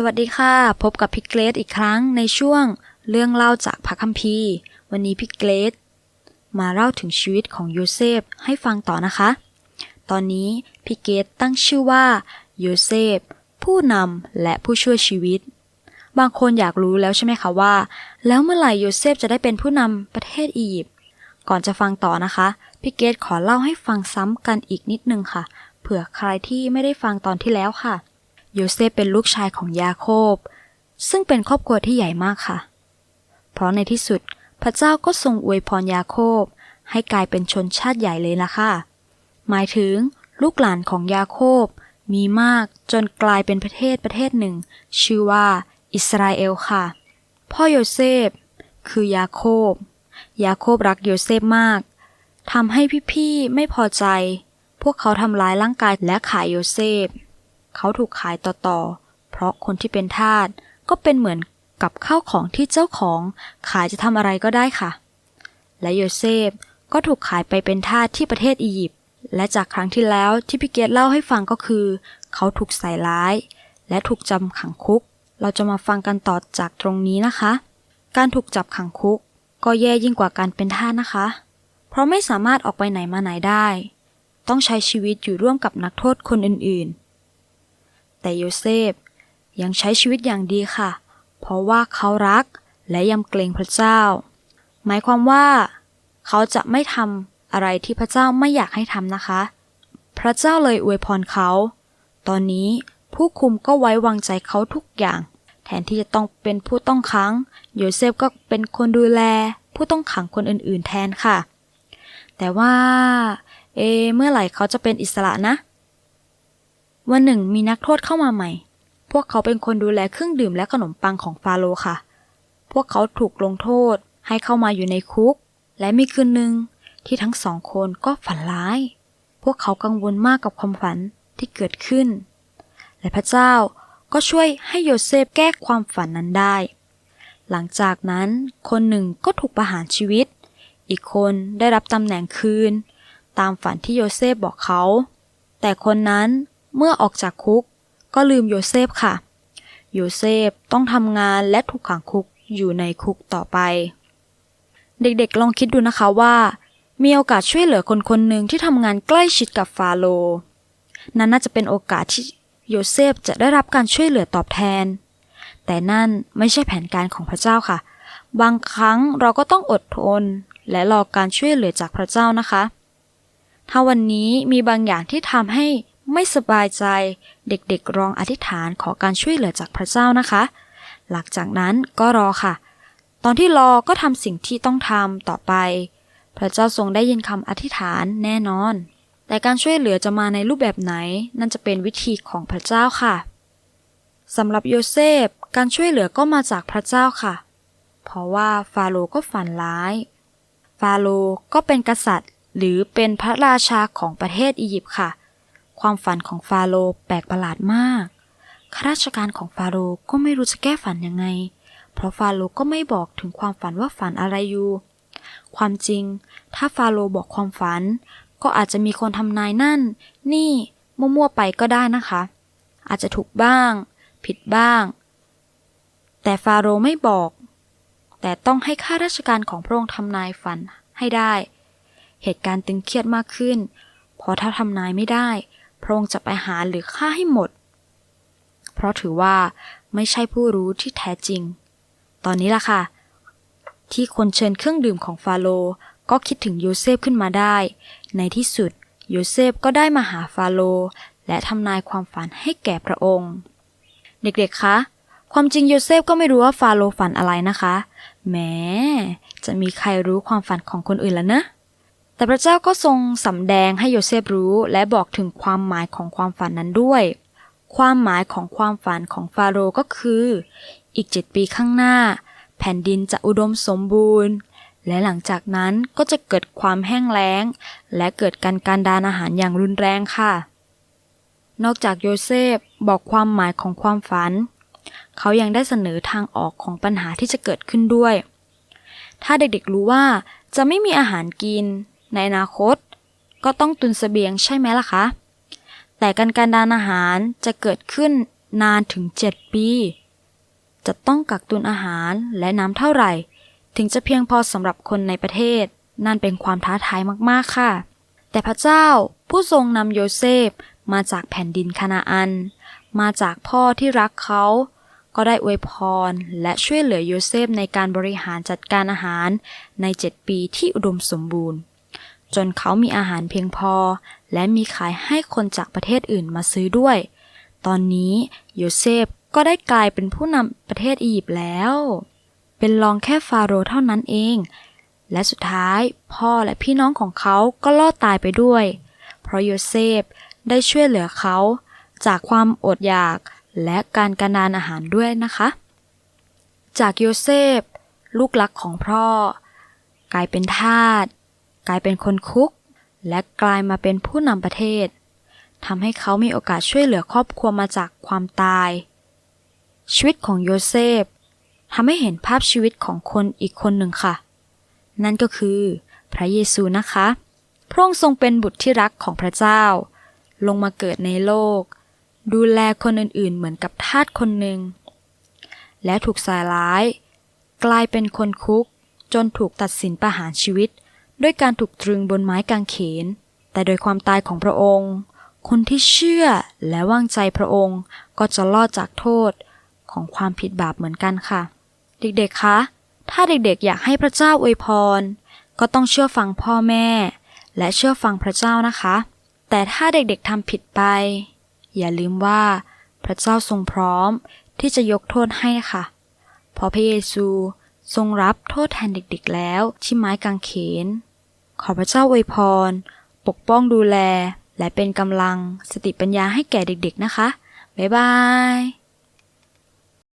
สวัสดีค่ะ พบกับพี่เกรดอีกครั้งในช่วงเรื่องเล่าจากพระคัมภีร์ วันนี้พี่เกรดมาเล่าถึงชีวิตของโยเซฟให้ฟังต่อนะคะ ตอนนี้พี่เกรดตั้งชื่อว่าโยเซฟผู้นำและผู้ช่วยชีวิต บางคนอยากรู้แล้วใช่ไหมคะว่า แล้วเมื่อไหร่โยเซฟจะได้เป็นผู้นำประเทศอียิปต์ก่อนจะฟังต่อนะคะพี่เกรดขอเล่าให้ฟังซ้ำกันอีกนิดนึงค่ะ เผื่อใครที่ไม่ได้ฟังตอนที่แล้วค่ะ โยเซฟเป็นลูกชายของยาโคบ ซึ่งเป็นครอบครัวที่ใหญ่มากค่ะ เพราะในที่สุดพระเจ้าก็ทรงอวยพรยาโคบ ให้กลายเป็นชนชาติใหญ่เลยล่ะค่ะ หมายถึงลูกหลานของยาโคบมีมากจนกลายเป็นประเทศประเทศหนึ่ง ชื่อว่าอิสราเอลค่ะ พ่อโยเซฟ คือยาโคบ ยาโคบรักโยเซฟมากทำให้พี่ๆไม่พอใจ พวกเขาทำร้ายร่างกายและขายโยเซฟ เขาถูกขายต่อๆ เพราะคนที่เป็นทาสก็เป็นเหมือนกับข้าวของที่เจ้าของขายจะทำอะไรก็ได้ค่ะ และโยเซฟก็ถูกขายไปเป็นทาสที่ประเทศอียิปต์ และจากครั้งที่แล้วที่พี่เกดเล่าให้ฟังก็คือ เขาถูกใส่ร้าย และถูกจำขังคุก เราจะมาฟังกันต่อจากตรงนี้นะคะ การถูกจับขังคุก ก็แย่ยิ่งกว่าการเป็นทาสนะคะ เพราะไม่สามารถออกไปไหนมาไหนได้ ต้องใช้ชีวิตอยู่ร่วมกับนักโทษคนอื่นๆ แต่โยเซฟยังใช้ชีวิตอย่างดีค่ะ เพราะว่าเขารักและยำเกรงพระเจ้า หมายความว่า เขาจะไม่ทำอะไรที่พระเจ้าไม่อยากให้ทำนะคะ พระเจ้าเลยอวยพรเขา ตอนนี้ผู้คุมก็ไว้วางใจเขาทุกอย่าง แทนที่จะต้องเป็นผู้ต้องขัง โยเซฟก็เป็นคนดูแล ผู้ต้องขังคนอื่น ๆ แทนค่ะ แต่ว่า เอ เมื่อไหร่เขาจะเป็นอิสระนะ วันหนึ่งมีนักโทษเข้ามาใหม่ พวกเขาเป็นคนดูแลเครื่องดื่มและขนมปังของฟาโรห์ค่ะ พวกเขาถูกลงโทษให้เข้ามาอยู่ในคุก และมีคืนหนึ่งที่ทั้งสองคนก็ฝันร้าย พวกเขากังวลมากกับความฝันที่เกิดขึ้น และพระเจ้าก็ช่วยให้โยเซฟแก้ความฝันนั้นได้ หลังจากนั้นคนหนึ่งก็ถูกประหารชีวิต อีกคนได้รับตำแหน่งคืน ตามฝันที่โยเซฟบอกเขา แต่คนนั้น เมื่อออกจากคุก ก็ลืมโยเซฟค่ะ โยเซฟต้องทำงานและถูกขังคุกอยู่ในคุกต่อไป เด็กๆลองคิดดูนะคะว่า มีโอกาสช่วยเหลือคนคนหนึ่งที่ทำงานใกล้ชิดกับฟาโรนั่นน่าจะเป็นโอกาสที่โยเซฟจะได้รับการช่วยเหลือตอบแทน แต่นั่นไม่ใช่แผนการของพระเจ้าค่ะ บางครั้งเราก็ต้องอดทน และรอการช่วยเหลือจากพระเจ้านะคะ ถ้าวันนี้มีบางอย่างที่ทำให้ ไม่สบายใจ เด็กๆลองอธิษฐานขอการช่วยเหลือจากพระเจ้านะคะ หลังจากนั้นก็รอค่ะ ตอนที่รอก็ทำสิ่งที่ต้องทำต่อไป พระเจ้าทรงได้ยินคำอธิษฐานแน่นอน แต่การช่วยเหลือจะมาในรูปแบบไหน นั่นจะเป็นวิธีของพระเจ้าค่ะสำหรับโยเซฟการช่วยเหลือก็มาจากพระเจ้าค่ะ เพราะว่าฟาโรห์ก็ฝันร้าย ฟาโรห์ก็เป็นกษัตริย์หรือเป็นพระราชาของประเทศอียิปต์ค่ะ ความฝันของฟาโรห์แปลกประหลาดมากข้าราชการของฟาโรห์ก็ไม่รู้จะแก้ฝันยังไง เพราะฟาโรห์ก็ไม่บอกถึงความฝันว่าฝันอะไรอยู่ ความจริง ถ้าฟาโรห์บอกความฝัน ก็อาจจะมีคนทำนายนั่น นี่มั่วๆไปก็ได้นะคะ อาจจะถูกบ้าง ผิดบ้าง แต่ฟาโรห์ไม่บอก แต่ต้องให้ข้าราชการของพระองค์ทำนายฝันให้ได้ เหตุการณ์ตึงเครียดมากขึ้น เพราะถ้าทำนายไม่ได้ พระองค์จะไปหาหรือฆ่าให้หมด เพราะถือว่าไม่ใช่ผู้รู้ที่แท้จริง ตอนนี้ล่ะค่ะ ที่คนเชิญเครื่องดื่มของฟาโรห์ก็คิดถึงโยเซฟขึ้นมาได้ ในที่สุดโยเซฟก็ได้มาหาฟาโรห์และทำนายความฝันให้แก่พระองค์ เด็กๆ คะ ความจริงโยเซฟก็ไม่รู้ว่าฟาโรห์ฝันอะไรนะคะแม้จะมีใครรู้ความฝันของคนอื่นแล้วนะ แต่พระเจ้าก็ทรงสำแดงให้โยเซฟรู้ และบอกถึงความหมายของความฝันนั้นด้วย ความหมายของความฝันของฟาโรห์ก็คือ อีกเจ็ดปีข้างหน้า แผ่นดินจะอุดมสมบูรณ์ และหลังจากนั้นก็จะเกิดความแห้งแล้ง และเกิดการการดานอาหารอย่างรุนแรงค่ะ นอกจากโยเซฟบอกความหมายของความฝัน เขายังได้เสนอทางออกของปัญหาที่จะเกิดขึ้นด้วย ถ้าเด็กๆรู้ว่าจะไม่มีอาหารกิน ในอนาคต ก็ต้องตุนเสบียงใช่ไหมล่ะคะ แต่การการดานอาหารจะเกิดขึ้นนานถึง 7 ปี จะต้องกักตุนอาหารและน้ำเท่าไหร่ ถึงจะเพียงพอสำหรับคนในประเทศ นั่นเป็นความท้าทายมากๆค่ะ แต่พระเจ้าผู้ทรงนำโยเซฟมาจากแผ่นดินคานาอัน มาจากพ่อที่รักเขา ก็ได้อวยพรและช่วยเหลือโยเซฟในการบริหารจัดการอาหารใน 7 ปีที่อุดมสมบูรณ์ จนเขามีอาหารเพียงพอ และมีขายให้คนจากประเทศอื่นมาซื้อด้วย ตอนนี้โยเซฟก็ได้กลายเป็นผู้นำประเทศอียิปต์แล้ว เป็นรองแค่ฟาโรห์เท่านั้นเอง และสุดท้ายพ่อและพี่น้องของเขาก็รอดตายไปด้วย เพราะโยเซฟได้ช่วยเหลือเขาจากความอดอยากและการกระนานอาหารด้วยนะคะ จากโยเซฟ ลูกรักของพ่อ กลายเป็นทาส กลายเป็นคนคุก และกลายมาเป็นผู้นำประเทศทำให้เขามีโอกาสช่วยเหลือครอบครัวมาจากความตาย ชีวิตของโยเซฟทำให้เห็นภาพชีวิตของคนอีกคนหนึ่งค่ะ นั่นก็คือพระเยซูนะคะ พระองค์ทรงเป็นบุตรที่รักของพระเจ้า ลงมาเกิดในโลก ดูแลคนอื่นๆ เหมือนกับทาสคนหนึ่ง และถูกสายร้าย กลายเป็นคนคุกจนถูกตัดสินประหารชีวิต ด้วยการถูกตรึงบนไม้กางเขน แต่โดยความตายของพระองค์ คนที่เชื่อและวางใจพระองค์ก็จะรอดจากโทษของความผิดบาปเหมือนกันค่ะ เด็กๆ คะ ถ้าเด็กๆ อยากให้พระเจ้าอวยพร ก็ต้องเชื่อฟังพ่อแม่ และเชื่อฟังพระเจ้านะคะ แต่ถ้าเด็กๆทำผิดไป อย่าลืมว่าพระเจ้าทรงพร้อมที่จะยกโทษให้ค่ะ เพราะพระเยซูทรงรับโทษแทนเด็กๆแล้วที่ไม้กางเขน ขอพระเจ้าอวยพร ปกป้องดูแล และเป็นกำลังสติปัญญาให้แก่เด็กๆนะคะ บ๊ายบาย